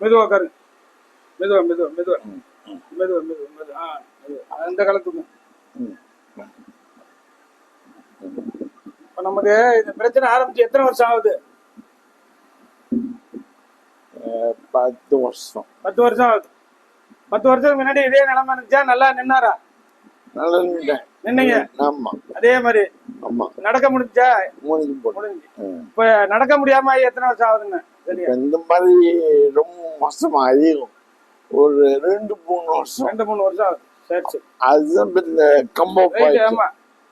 மெதுவா உட்காருங்க மெதுவா மெதுவா மெதுவா. மெதுவா மெதுவா மெதுவா. ஆ அந்த காலத்துக்கு ம். இப்போ நமக்கு இந்த பிரச்சனை ஆரம்பிச்சு எத்தனை வருஷம் ஆகுது? பத்து வருஷம். பத்து வருஷம் ஆகுது. பத்து வருஷத்துக்கு முன்னாடி இதே நிலைமை இருந்துச்சா? நல்லா நின்னாரா? நல்லா நின்றேன் நின்னீங்க? ஆமா. அதே மாதிரி. ஆமா. நடக்க முடிஞ்சா முடிஞ்சு. இப்ப நடக்க முடியாம எத்தனை வருஷம் ஆகுதுங்க இப்ப இந்த மாதிரி ரொம்ப மோசமாகி ஒரு ரெண்டு மூணு வருஷம். ரெண்டு மூணு வருஷம் சரி அதுதான் இந்த கம்போ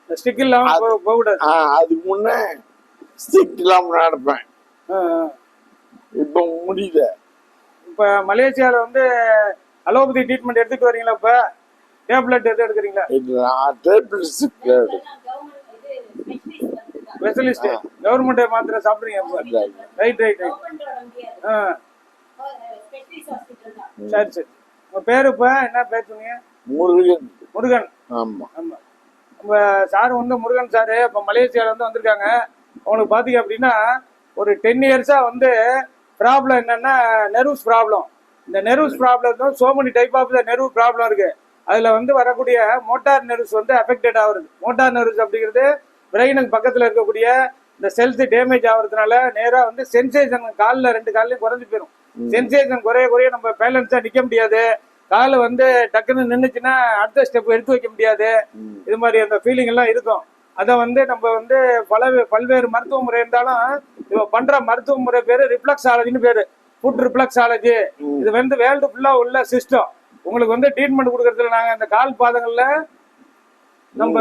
ஸ்டிக் இல்லாம போக போகக்கூடாது. ஆ அதுக்கு முன்னே ஸ்டிக் இல்லாம நடப்பேன். இப்போ முடியல. இப்ப மலேசியால வந்து அலோபதி ட்ரீட்மெண்ட் எடுத்துட்டு வரீங்களா இப்ப? டேப்லெட் எது எடுக்கிறீங்களா? நான் சிக்கல் ஸ்பெஷலிஸ்ட் கவர்மெண்ட் மாத்திரை சாப்பிடுறீங்க ரைட் ரைட் ரைட் ஆ. சரி சரி. உங்க பேரு இப்ப? என்ன பேர் சொன்னீங்க? முருகன். முருகன். ஆமா. ஆமா. நம்ம சார் வந்து முருகன் சார் இப்போ மலேசியால இருந்து வந்திருக்காங்க. அவனுக்கு பாத்தீங்க அப்படின்னா ஒரு டென் இயர்ஸா வந்து ப்ராப்ளம் என்னன்னா நெர்வ்ஸ் ப்ராப்ளம் இந்த nerves problem so many type of the nerve problem இருக்கு. அதுல வந்து வரக்கூடிய மோட்டார் நெர்வ்ஸ் வந்து அஃபெக்டட் ஆகுறது. மோட்டார் நெர்வ்ஸ் அப்படிங்கிறது பிரெயினுக்கு பக்கத்துல இருக்கக்கூடிய இந்த செல்ஸ் டேமேஜ் ஆகுறதுனால நேரா வந்து சென்சேஷன் காலில் ரெண்டு கால்லையும் குறைஞ்சு போயிடும் சென்சேஷன் குறைய குறைய நம்ம பேலன்ஸா நிக்க முடியாது. கால் வந்து டக்குன்னு நின்னுச்சுன்னா அடுத்த ஸ்டெப் எடுத்து வைக்க முடியாது. இது மாதிரி அந்த ஃபீலிங் எல்லாம் இருக்கும். அதை வந்து நம்ம வந்து பல பல்வேறு மருத்துவ முறை இருந்தாலும் இவ பண்ற மருத்துவ முறை பேரு ரிஃப்ளக்ஸாலஜின்னு பேரு. ஃபுட் ரிஃப்ளக்ஸாலஜி ம். இது வந்து வேர்ல்டு ஃபுல்லா உள்ள சிஸ்டம் உங்களுக்கு வந்து ட்ரீட்மெண்ட் கொடுக்கறதுல நாங்க அந்த கால் பாதங்கள்ல நம்ம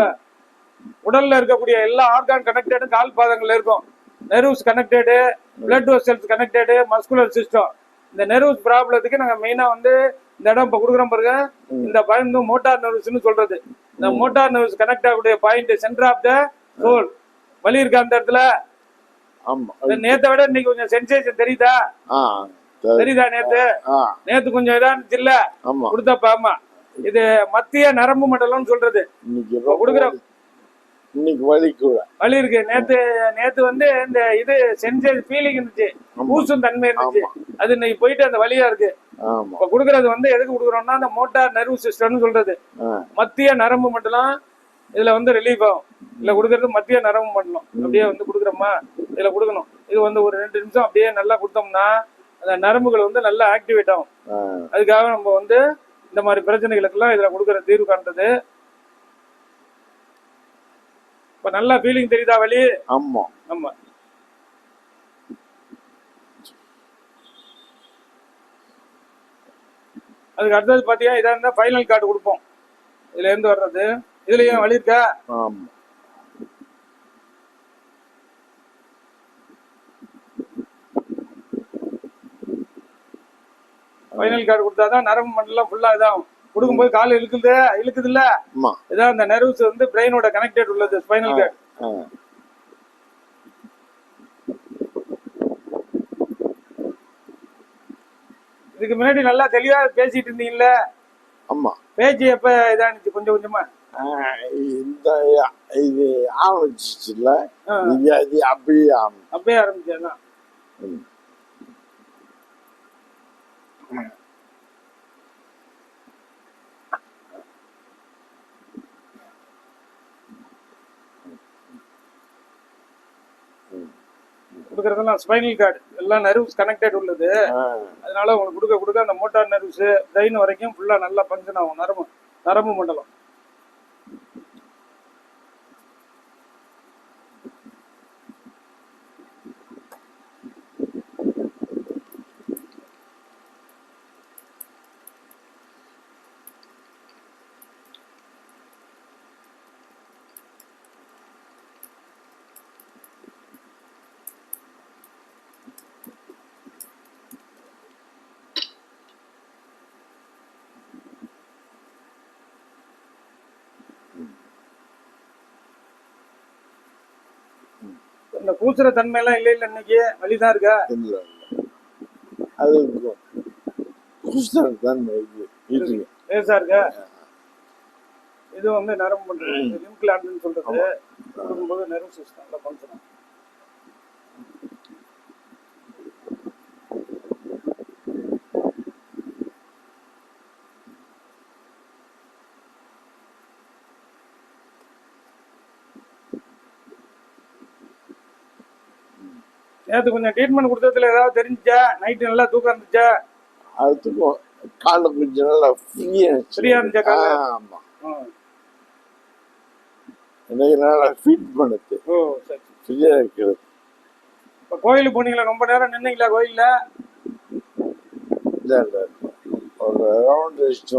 உடல்ல இருக்கக்கூடிய எல்லா ஆர்கான் கனெக்டடும் கால் பாதங்கள்ல இருக்கும். Nerves connected blood vessels connected muscular system இந்த நெர்வ்ஸ் ப்ராப்ளத்துக்கு நாங்க மெயினா வந்து இந்த இடம் இப்ப கொடுக்குறோம் பாருங்க. இந்த பாயிண்ட் மோட்டார் நர்வ்ஸ்னு சொல்றது. இந்த மோட்டார் நர்வ்ஸ் கனெக்ட் ஆகக்கூடிய point centre of the sole வலி இருக்கா அந்த இடத்துல? ஆமா. நேத்தை விட இன்னைக்கு கொஞ்சம் சென்சேஷன் தெரியுதா. தெரியுதா நேத்து? நேத்து கொஞ்சம் இதான்னு இல்ல ஆமா. கொடுத்தப்ப ஆமா இது மத்திய நரம்பு மண்டலம்னு சொல்றது. கொடுக்குற. இன்னைக்கு வலி கூட. வலி இருக்கு. நேத்து நேத்து வந்து இந்த இது சென்சேஷ் ஃபீலிங் இருந்துச்சு. பூசும் தன்மை இருந்துச்சு. அது இன்னைக்கு போயிட்டு அந்த வலியா இருக்கு. இப்ப கொடுக்கறது வந்து எதுக்கு கொடுக்குறோம்னா அந்த மோட்டார் நர்வ் சிஸ்டம்னு சொல்றது. மத்திய நரம்பு மண்டலம் இதுல வந்து ரிலீஃப் ஆகும். இதுல கொடுக்கறது மத்திய நரம்பு மண்டலம் அப்படியே வந்து கொடுக்குறோமா? இதுல கொடுக்கணும். இது வந்து ஒரு ரெண்டு நிமிஷம் அப்படியே நல்லா கொடுத்தோம்னா அந்த நரம்புகள் வந்து நல்லா ஆக்டிவேட் ஆகும். அதுக்காக நம்ம வந்து இந்த மாதிரி பிரச்சனைகளுக்கெல்லாம் இதுல கொடுக்குற தீர்வு காண்றது இப்ப நல்லா ஃபீலிங் தெரியுதா வலி ஆமா. ஆமா. அதுக்கு அடுத்தது பாத்தியா இதா இருந்தா ஃபைனல் கார்டு கொடுப்போம். இதுல இருந்து வர்றது. இதுலயும் வழி இருக்கா ஆமா. ஃபைனல் கார்டு கொடுத்தாதான் நரம்பு மண்டலம் ஃபுல்லா இதாகும். கொடுக்கும்போது கால் இழுக்குது இழுக்குது இல்ல இதான் அந்த நர்வ்ஸ் வந்து பிரெயினோட கனெக்டட் உள்ளது ஸ்பைனல் கார்டு இதுக்கு முன்னாடி நல்லா தெளிவா பேசிட்டு இருந்தீங்கல்ல? ஆமா. பேச்சு எப்ப இதானுச்சு? கொஞ்சம் கொஞ்சமா. இந்த இது ஆரம்பிச்சிச்சுல. இது அது அப்படியே ஆரம்பி கொடுக்கறதெல்லாம் ஸ்பைனல் கார்டு எல்லாம் நர்வ்ஸ் கனெக்டட் உள்ளது. அதனால உங்களுக்கு கொடுக்க கொடுக்க அந்த மோட்டார் நர்வ்ஸ் பிரெயின் வரைக்கும் ஃபுல்லா நல்லா ஃபங்க்ஷன் ஆகும். நரம்பு நரம்பு மண்டலம். இந்த கூசுற தன்மை எல்லாம் இல்ல இல்ல இன்னைக்கு? வலிதான் இருக்கா? இல்ல அது குஸ்தர் தான் இது. இது லேசா இருக்கா? இது வந்து நரம்பு மண்டலம் லிம் கிளாண்ட்னு சொல்றது. கொடுக்கும்போது நர்வ் சிஸ்டம் நல்லா ஃபங்க்ஷன் நேற்று கொஞ்சம் ட்ரீட்மெண்ட் கொடுத்ததுல ஏதாவது தெரிஞ்சுச்சா நைட்டு நல்லா தூக்கம் இருந்துச்சா அதுக்கும் காலை கொஞ்சம் நல்லா ஃப்ரீயா Free-ஆ இருந்துச்சா? ஆமா. எனக்கு நல்லா ஃபீட் பண்ணுது ஓ சரி சரி. ஃப்ரீயா இருக்கிறது இப்போ கோயிலுக்கு போனீங்களா ரொம்ப நேரம் நின்னீங்களா கோயிலில் இல்ல இல்ல. ஒரு ரவுண்ட் அடிச்சுட்டு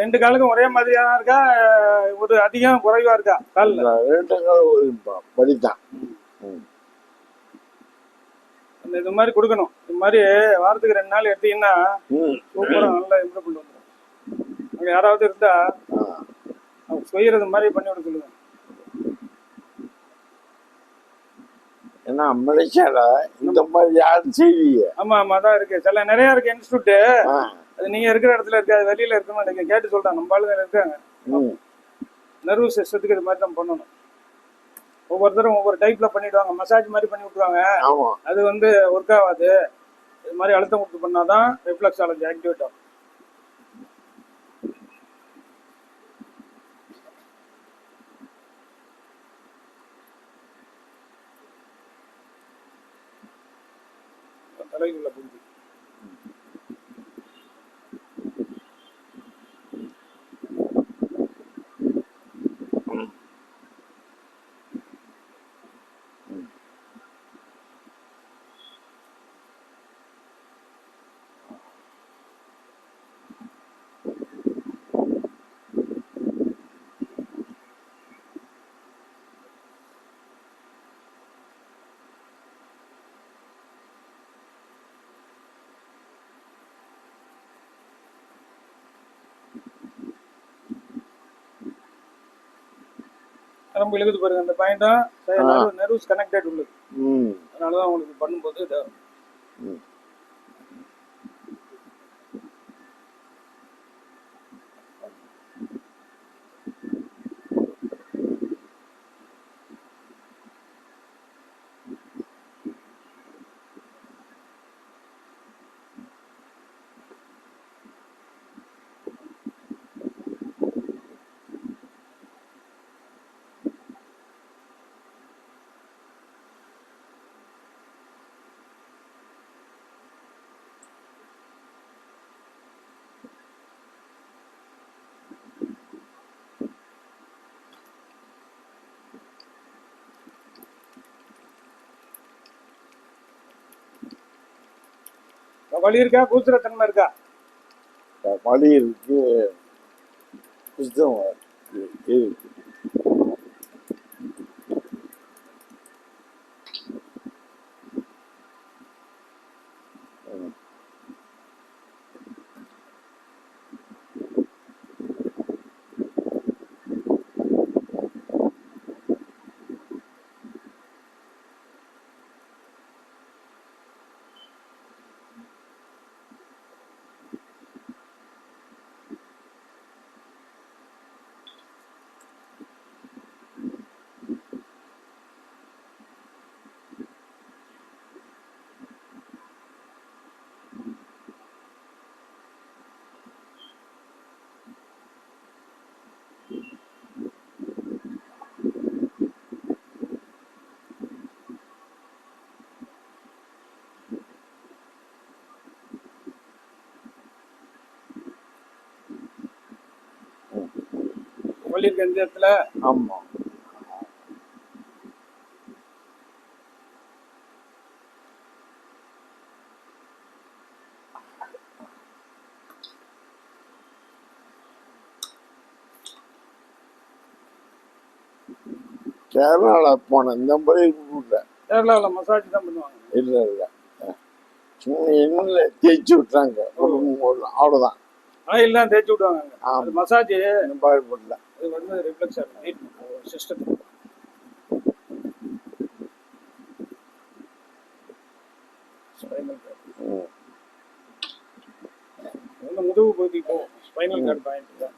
ரெண்டு காலுக்கும் ஒரே மாதிரியா தான் இருக்கா? ஒரு அதிகம் குறைவா இருக்கா? காலில்? இந்த ரெண்டு காலம் படித்தான் அந்த இது மாதிரி கொடுக்கணும். இது மாதிரி வாரத்துக்கு ரெண்டு நாள் எடுத்தீங்கன்னா சூப்பராக நல்லா இம்ப்ரூவ்மெண்ட் வந்துடும் அங்கே யாராவது இருந்தா. அவங்க செய்யறது மாதிரி பண்ணி விட சொல்லுங்க. ஏன்னா மலேசியால இந்த மாதிரி யாரும் செய்யலையே. ஆமா ஆமா அதான் இருக்கு. சில நிறைய இருக்கு இன்ஸ்டியூட். அது நீங்க இருக்கிற இடத்துல இருக்காது வெளியில இருக்க மாட்டேங்க கேட்டு சொல்றாங்க நம்ம ஆளுங்க இருக்காங்க. நர்வஸ் சிஸ்டத்துக்கு இது மாதிரி தான் பண்ணணும். ஒவ்வொருத்தரும் ஒவ்வொரு டைப்ல பண்ணிடுவாங்க. மசாஜ் மாதிரி பண்ணி விட்டுருவாங்க. அது வந்து ஒர்க் ஆகாது. இது மாதிரி அழுத்தம் கொடுத்து பண்ணாதான் ரிஃப்ளெக்ஸாலஜி ஆக்டிவேட் ஆகும். நரம்பு இழுகுது பாருங்க அந்த பாயிண்ட்டும் நர்வ்ஸ் கனெக்டட் உள்ளது. அதனாலதான் உங்களுக்கு பண்ணும்போது வலி இருக்கா? கூசுற தன்மை இருக்கா. வலி இருக்கு. வலி இருக்க இந்த இடத்துல ஆமா. கேரளால போனேன் இந்த மாதிரி இல்லை கேரளாவில் மசாஜ் தான் பண்ணுவாங்க. இல்ல இல்ல. சும்மா எண்ணெயில தேய்ச்சி விட்டாங்க ஒரு மூணு அவ்வளவுதான். ஆயில் தான் தேய்ச்சி விடுவாங்க. மசாஜ். பண்ணல இது வந்து ரிஃப்ளெக்ஸ் ஆகும். ஹீட் சிஸ்டத்துக்கு முதுகு பகுதி போகும். ஸ்பைனல் கார்டு பாயிண்ட் தான்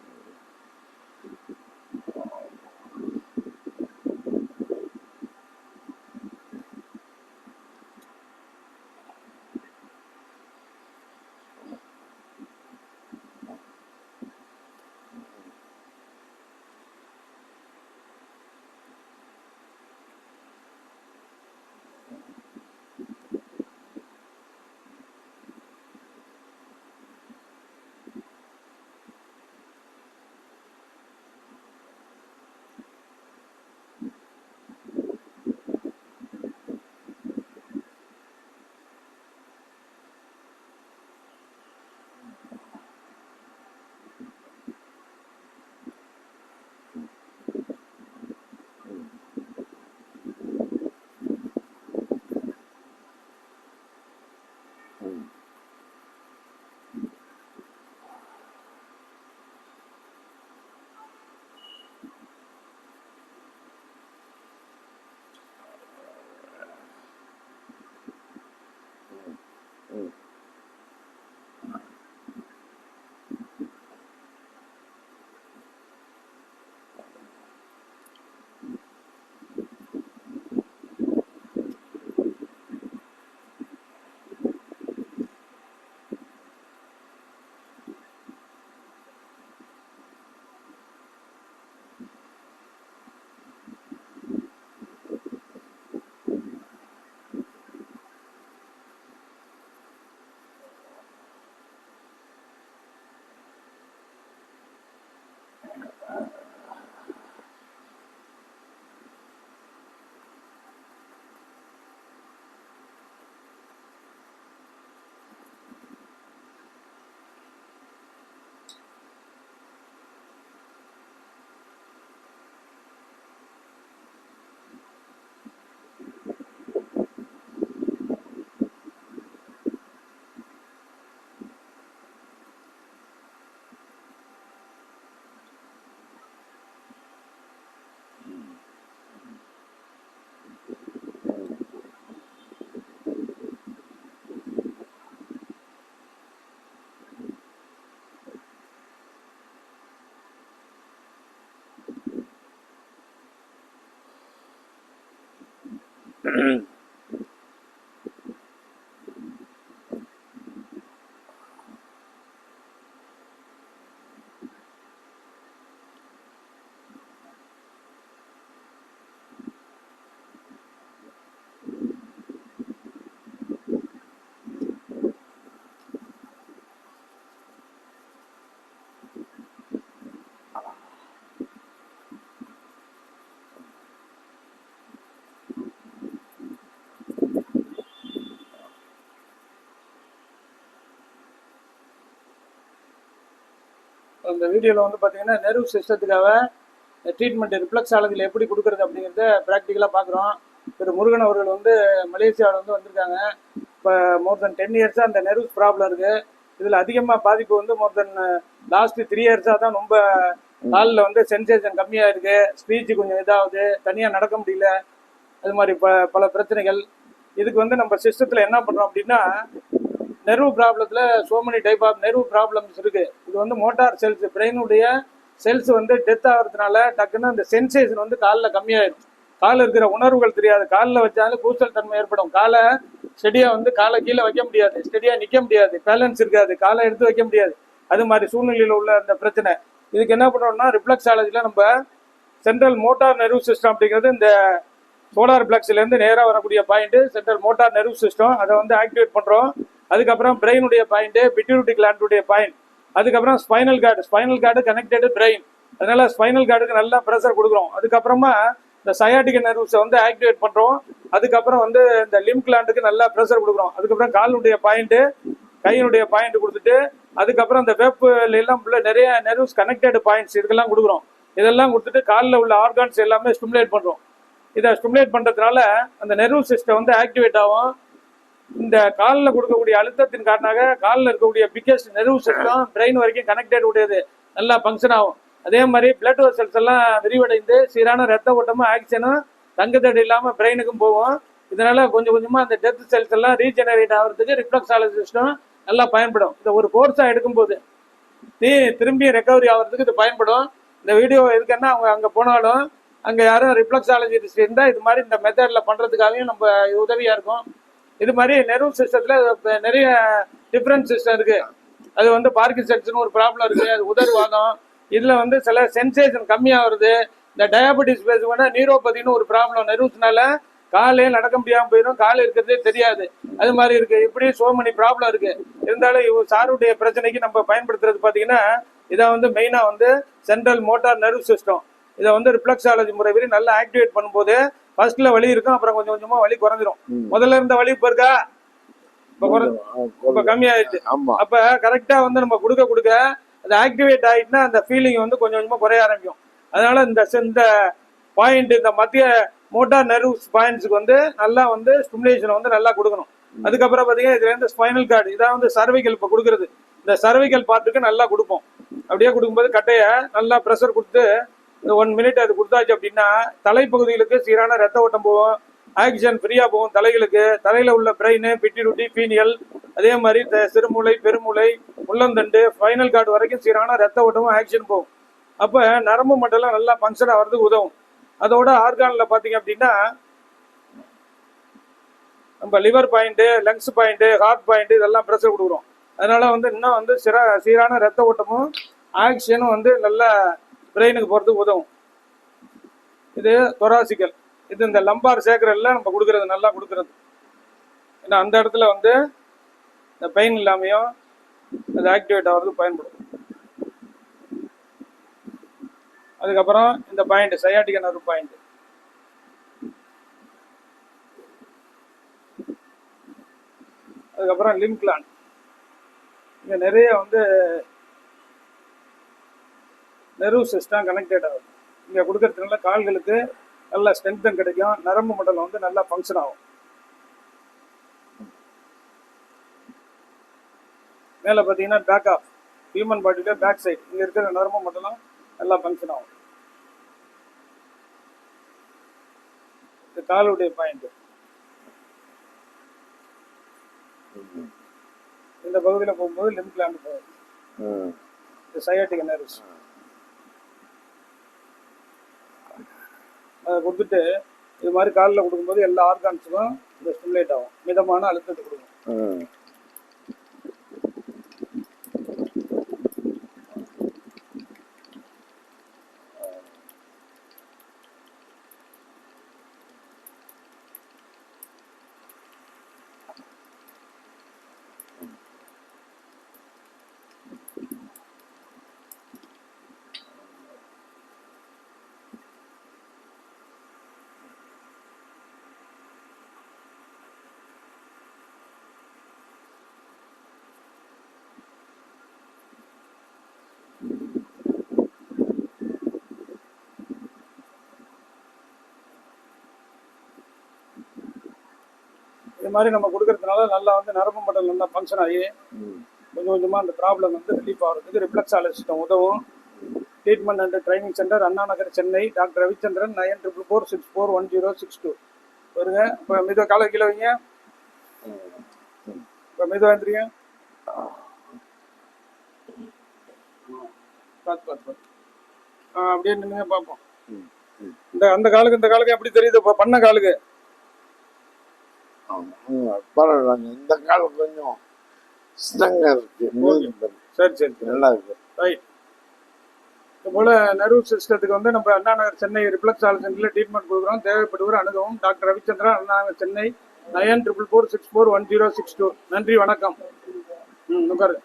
mm இந்த வீடியோவில் வந்து பார்த்தீங்கன்னா நெர்வ் சிஸ்டத்துக்காக ட்ரீட்மெண்ட் ரிஃப்ளெக்ஸாலஜியில் எப்படி கொடுக்குறது அப்படிங்கிறத ப்ராக்டிக்கலாக பார்க்குறோம் திரு முருகன் அவர்கள் வந்து மலேசியாவில் வந்து வந்திருக்காங்க. இப்போ மோர் தென் டென் இயர்ஸாக அந்த நெர்வ் ப்ராப்ளம் இருக்குது இதில் அதிகமாக பாதிப்பு வந்து மோர் தென் லாஸ்ட் த்ரீ இயர்ஸாக தான் ரொம்ப காலில் வந்து சென்சேஷன் கம்மியாக இருக்குது ஸ்பீச் கொஞ்சம் இதாகுது. தனியாக நடக்க முடியல. அது மாதிரி ப பல பிரச்சனைகள். இதுக்கு வந்து நம்ம சிஸ்டத்தில் என்ன பண்ணுறோம் அப்படின்னா நெருவு ப்ராப்ளத்தில் so many type of nerve problems இருக்குது இது வந்து மோட்டார் செல்ஸ் பிரெயினுடைய செல்ஸ் வந்து டெத் ஆகிறதுனால டக்குன்னு அந்த சென்சேஷன் வந்து காலில் கம்மியாயிடும் காலில் இருக்கிற உணர்வுகள் தெரியாது. காலில் வச்சாலும் கூச்சல் தன்மை ஏற்படும். காலை ஸ்டெடியாக வந்து காலை கீழே வைக்க முடியாது. ஸ்டெடியாக நிற்க முடியாது. பேலன்ஸ் இருக்காது. காலை எடுத்து வைக்க முடியாது. அது மாதிரி சூழ்நிலையில் உள்ள அந்த பிரச்சனை. இதுக்கு என்ன பண்ணுறோம்னா ரிஃப்ளெக்ஸாலஜியில் நம்ம சென்ட்ரல் மோட்டார் நெர்வ் சிஸ்டம் அப்படிங்கிறது இந்த சோலார் பிளக்ஸ்லேருந்து நேராக வரக்கூடிய point central motor nerve system அதை வந்து ஆக்டிவேட் பண்ணுறோம் அதுக்கப்புறம் பிரெயினுடைய பாயிண்ட் பிட்யூரிட்டி கிளாண்டுடைய பாயிண்ட் அதுக்கப்புறம் spinal cord spinal cord connected brain அதனால ஸ்பைனல் கார்டுக்கு நல்லா ப்ரெஷர் கொடுக்குறோம். அதுக்கப்புறமா இந்த சயாட்டிக் நர்வ்ஸை வந்து ஆக்டிவேட் பண்ணுறோம் அதுக்கப்புறம் வந்து இந்த லிம் கிளாண்டுக்கு நல்லா ப்ரெஷர் கொடுக்குறோம். அதுக்கப்புறம் காலினுடைய பாயிண்ட்டு கையினுடைய பாயிண்ட் கொடுத்துட்டு அதுக்கப்புறம் இந்த வெப்பில் உள்ள நிறைய நர்வ்ஸ் கனெக்டட் பாயிண்ட்ஸ் இதுக்கெல்லாம் கொடுக்குறோம். இதெல்லாம் கொடுத்துட்டு காலில் உள்ள ஆர்கான்ஸ் எல்லாமே ஸ்டிமுலேட் பண்ணுறோம் இதை ஸ்டிமுலேட் பண்ணுறதுனால அந்த நெர்வ் சிஸ்டம் வந்து ஆக்டிவேட் ஆகும். இந்த காலில் கொடுக்கக்கூடிய அழுத்தத்தின் காரணமாக காலில் இருக்கக்கூடிய பிக்கஸ்ட் நெருவு சிஸ்டம் பிரெயின் வரைக்கும் கனெக்டட் உடையது. நல்லா ஃபங்க்ஷன் ஆகும். அதே மாதிரி பிளட் வெசல்ஸ் எல்லாம் விரிவடைந்து சீரான ரத்த ஓட்டமும் ஆக்சிஜனும் தங்கத்தடி இல்லாமல் பிரெயினுக்கும் போகும். இதனால கொஞ்சம் கொஞ்சமாக அந்த டெத் செல்ஸ் எல்லாம் ரீஜெனரேட் ஆகிறதுக்கு ரிஃப்ளெக்ஸாலஜி சிஸ்டம் நல்லா பயன்படும். இதை ஒரு கோர்ஸாக எடுக்கும்போது தீ திரும்பி ரெக்கவரி ஆகிறதுக்கு இது பயன்படும். இந்த வீடியோ எதுக்குன்னா அவங்க அங்கே போனாலும் அங்கே யாரும் ரிஃப்ளக்ஸாலஜிஸ்ட் இருந்தால் இது மாதிரி இந்த மெத்தடில் பண்ணுறதுக்காகவும் நம்ம உதவியாக இருக்கும். இது மாதிரி நெர்வ் சிஸ்டத்தில் நிறைய டிஃப்ரெண்ட் சிஸ்டம் இருக்குது அது வந்து பார்க்கின்சன்ஸ்னு ஒரு ப்ராப்ளம் இருக்குது அது உதர்வாதம். இதில் வந்து சில சென்சேஷன் கம்மியாக வருது. இந்த டயாபெட்டிஸ் பேசுவோம்னா நீரோபதினு ஒரு ப்ராப்ளம் நெர்வ்ஸ்னால காலே நடக்க முடியாமல் போயிடும். கால் இருக்கிறதே தெரியாது. அது மாதிரி இருக்கு. இப்படி சோ many ப்ராப்ளம் இருக்கு. இருந்தாலும் இவ சாருடைய பிரச்சனைக்கு நம்ம பயன்படுத்துறது பார்த்தீங்கன்னா இதை வந்து மெயினாக வந்து சென்ட்ரல் மோட்டார் நர்வ் சிஸ்டம் இதை வந்து ரிஃப்ளெக்ஸாலஜி முறைப்படி நல்லா ஆக்டிவேட் பண்ணும்போது ஃபர்ஸ்ட்ல வலி இருக்கும் அப்புறம் கொஞ்சம் கொஞ்சமா வலி குறைஞ்சிரும். முதல்ல இருந்த வலி இப்போ இருக்கா? இப்போ கம்மியாயிடுச்சு. அப்ப கரெக்டா வந்து நம்ம கொடுக்க கொடுக்க அது ஆக்டிவேட் ஆயிட்டுனா அந்த ஃபீலிங் வந்து கொஞ்சம் கொஞ்சமா குறைய ஆரம்பிக்கும். அதனால இந்த இந்த பாயிண்ட் இந்த மத்திய மோட்டார் நர்வ்ஸ் பாயிண்ட்ஸ்க்கு வந்து நல்லா வந்து ஸ்டிமுலேஷன் வந்து நல்லா கொடுக்கணும். அதுக்கப்புறம் பார்த்தீங்கன்னா இதுல இருந்து ஸ்பைனல் கார்டு இதான் வந்து சர்வைக்கல் இப்போ கொடுக்குறது. இந்த சர்வைக்கல் பார்ட்டுக்கு நல்லா கொடுப்போம். அப்படியே கொடுக்கும்போது கட்டையை நல்லா ப்ரெஷர் கொடுத்து ஒன் மினிட் அது கொடுத்தாச்சு அப்படின்னா தலைப்பகுதிகளுக்கு சீரான ரத்த ஓட்டம் போகும் ஆக்சிஜன் ஃப்ரீயாக போகும் தலைகளுக்கு. தலையில் உள்ள பிரெயின் பிட்டிருட்டி பீனியல் அதே மாதிரி த- சிறுமூளை பெருமூளை உள்ளந்தண்டு ஃபைனல் கார்டு வரைக்கும் சீரான ரத்த ஓட்டமும் ஆக்சிஜன் போகும். அப்போ நரம்பு மண்டலம் நல்லா ஃபங்க்ஷன் ஆகிறதுக்கு உதவும். அதோட ஆர்கானில் பார்த்தீங்க அப்படின்னா நம்ம liver point lungs point heart point இதெல்லாம் ப்ரெஷர் கொடுக்குறோம். அதனால வந்து இன்னும் வந்து சிற சீரான ரத்த ஓட்டமும் ஆக்சிஜனும் வந்து நல்லா பிரெயினுக்கு போகிறதுக்கு உதவும். இது தொராசிக்கல். இது இந்த லம்பார் சேக்கரல்ல நம்ம கொடுக்கறது நல்லா கொடுக்கறது. ஏன்னா அந்த இடத்துல வந்து இந்த பெயின் இல்லாமையும் அது ஆக்டிவேட் ஆகிறதுக்கு பயன்படும். அதுக்கப்புறம் இந்த பாயிண்ட் சையாட்டிக் நர்வு பாயிண்ட் அதுக்கப்புறம் லிம்க்லான் இங்கே நிறைய வந்து நெர்வ் சிஸ்டம் கனெக்டட் ஆகும். இங்க கொடுக்கறதுனால கால்களுக்கு நல்ல ஸ்ட்ரென்த்தும் கிடைக்கும். நரம்பு மண்டலம் வந்து நல்லா ஃபங்க்ஷன் ஆகும். மேலே பார்த்தீங்கன்னா பேக் ஆஃப் ஹியூமன் பாடியில பேக் சைடு இங்க இருக்கிற நரம்பு மண்டலம் நல்லா ஃபங்க்ஷன் ஆகும். இது காலுடைய பாயிண்ட் இந்த பகுதியில் போகும்போது லிம்ப் கிளாண்ட் போகும். சயாட்டிக் நர்வ்ஸ் அதை கொடுத்துட்டு இது மாதிரி காலில் கொடுக்கும்போது எல்லா ஆர்கான்ஸுக்கும் இந்த ஸ்டிமுலேட் ஆகும். மிதமான அழுத்தத்தை கொடுக்கும். இது மாதிரி நம்ம கொடுக்கறதுனால நல்லா வந்து நரம்பு மண்டலம் நல்லா ஃபங்க்ஷன் ஆகி. கொஞ்சம் கொஞ்சமாக அந்த ப்ராப்ளம் வந்து ரிலீஃப் ஆகிறதுக்கு ரிஃப்ளெக்ஸாலஜிஸ்டம் உதவும். Treatment and training centre Anna Nagar Chennai doctor Ravichandran nine triple four six four one zero six two வருங்க. இப்போ மெதுவாக காலை கீழே வைங்க. இப்போ மெதுவாக எழுந்திரிங்க பார்த்து பார்த்து பார்த்து அப்படியே நின்றுங்க பார்ப்போம். இந்த அந்த காலுக்கு இந்த காலுக்கு எப்படி தெரியுது? இப்போ பண்ண காலுக்கு. பரவாயில்லைங்க இந்த காலம் கொஞ்சம் ஸ்ட்ரங்கா இருக்கு. சரி சரி நல்லா இருக்கு. ரைட் போல நர்வ் சிஸ்டத்துக்கு வந்து நம்ம அண்ணா நகர் சென்னை ரிஃப்ளெக்ஸ் ஆல் சென்டரில் ட்ரீட்மெண்ட் கொடுக்குறோம். தேவைப்படுவோர் அணுகவும் doctor Ravichandran Anna Nagar Chennai nine triple four six four one zero six two நன்றி வணக்கம். ம் உட்காரு.